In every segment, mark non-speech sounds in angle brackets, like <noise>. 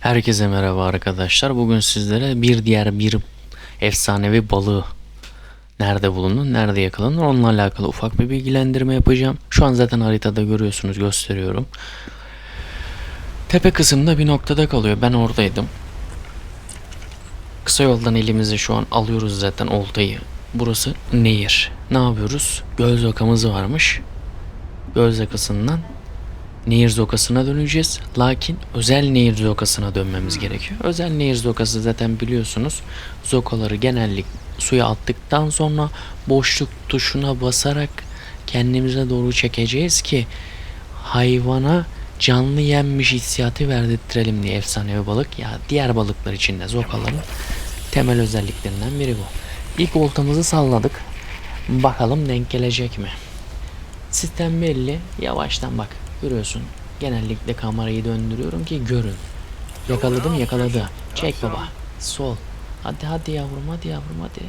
Herkese merhaba arkadaşlar. Bugün sizlere bir diğer bir efsanevi balığı nerede bulunur, nerede yakalanır onunla alakalı ufak bir bilgilendirme yapacağım. Şu an zaten haritada görüyorsunuz, gösteriyorum. Tepe kısımda bir noktada kalıyor. Ben oradaydım. Kısa yoldan elimizi şu an alıyoruz zaten oltayı. Burası nehir. Ne yapıyoruz? Göz okamız varmış. Göz yakasından nehir zokasına döneceğiz. Lakin özel nehir zokasına dönmemiz gerekiyor. Özel nehir zokası zaten biliyorsunuz. Zokaları genellik suya attıktan sonra boşluk tuşuna basarak kendimize doğru çekeceğiz ki hayvana canlı yenmiş hissiyatı verdirttirelim diye efsanevi balık. Ya diğer balıklar için de zokaların temel özelliklerinden biri bu. İlk oltamızı salladık. Bakalım denk gelecek mi? Sistem belli. Yavaştan bak. Görüyorsun. Genellikle kamerayı döndürüyorum ki görün. Yakaladım yakaladı. Çek baba. Sol. Hadi hadi yavrum hadi yavrum hadi.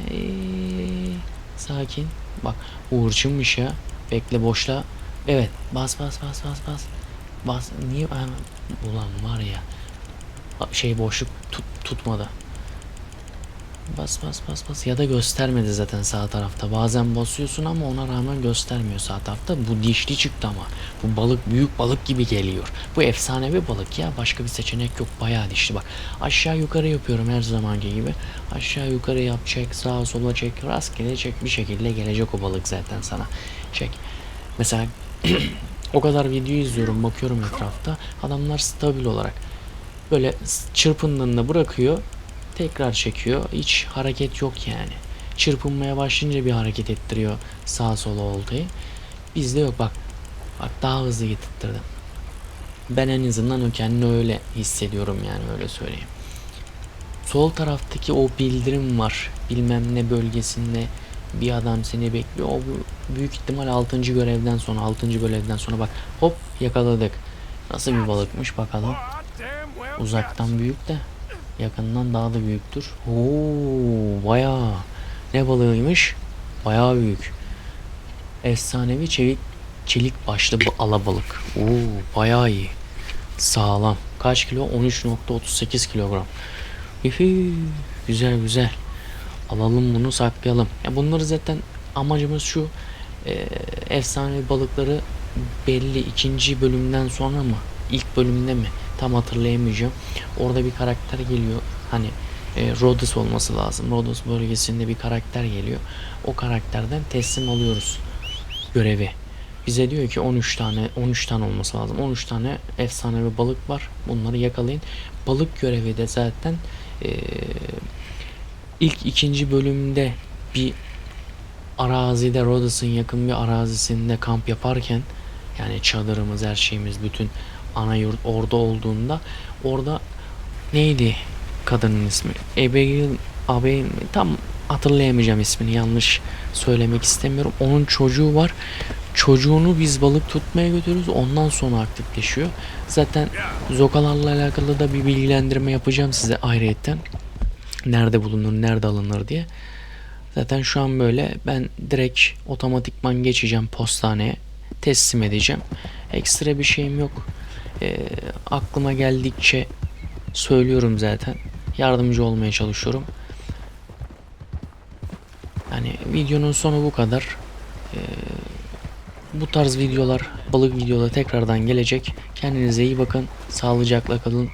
Sakin. Bak Uğur'cummuş ya. Bekle boşla. Evet. Bas bas bas bas bas. Bas. Niye? Ulan var ya. Şey boşluk tut, tutmadı. Bas bas bas bas ya da göstermedi zaten sağ tarafta. Bazen basıyorsun ama ona rağmen göstermiyor sağ tarafta. Bu dişli çıktı ama. Bu balık büyük balık gibi geliyor. Bu efsanevi balık ya. Başka bir seçenek yok. Bayağı dişli bak. Aşağı yukarı yapıyorum her zamanki gibi. Aşağı yukarı yap çek sağa sola çek rastgele çek bir şekilde gelecek o balık zaten sana. Çek. Mesela <clears throat> o kadar video izliyorum bakıyorum etrafta. Adamlar stabil olarak böyle çırpındığında bırakıyor tekrar çekiyor. Hiç hareket yok yani. Çırpınmaya başlayınca bir hareket ettiriyor sağa sola oltayı. Bizde yok bak. Bak daha hızlı getirttirdim. Ben en azından kendini öyle hissediyorum yani öyle söyleyeyim. Sol taraftaki o bildirim var. Bilmem ne bölgesinde bir adam seni bekliyor. O büyük ihtimal 6. görevden sonra 6. görevden sonra bak hop yakaladık. Nasıl bir balıkmış bakalım. Uzaktan büyük de yakından daha da büyüktür. Oo bayağı ne balığıymış? Bayağı büyük. Efsanevi çevik çelik başlı bu alabalık. Oo bayağı iyi. Sağlam. Kaç kilo? 13.38 kilogram. Hihi, güzel güzel. Alalım bunu saklayalım. Ya bunları zaten amacımız şu e, efsane balıkları belli ikinci bölümden sonra mı ilk bölümde mi tam hatırlayamayacağım. Orada bir karakter geliyor. Hani e, Rhodes olması lazım. Rhodes bölgesinde bir karakter geliyor. O karakterden teslim alıyoruz görevi. Bize diyor ki 13 tane 13 tane olması lazım. 13 tane efsanevi balık var. Bunları yakalayın. Balık görevi de zaten e, ilk ikinci bölümde bir arazide Rhodes'ın yakın bir arazisinde kamp yaparken yani çadırımız her şeyimiz bütün ana yurt orada olduğunda orada neydi kadının ismi? Abigail abi tam hatırlayamayacağım ismini yanlış söylemek istemiyorum. Onun çocuğu var. Çocuğunu biz balık tutmaya götürüyoruz. Ondan sonra aktifleşiyor. Zaten zokalarla alakalı da bir bilgilendirme yapacağım size ayrıyetten. Nerede bulunur, nerede alınır diye. Zaten şu an böyle ben direkt otomatikman geçeceğim postaneye teslim edeceğim. Ekstra bir şeyim yok. Ee, aklıma geldikçe söylüyorum zaten. Yardımcı olmaya çalışıyorum. Yani videonun sonu bu kadar. Ee, bu tarz videolar, balık videoları tekrardan gelecek. Kendinize iyi bakın. Sağlıcakla kalın.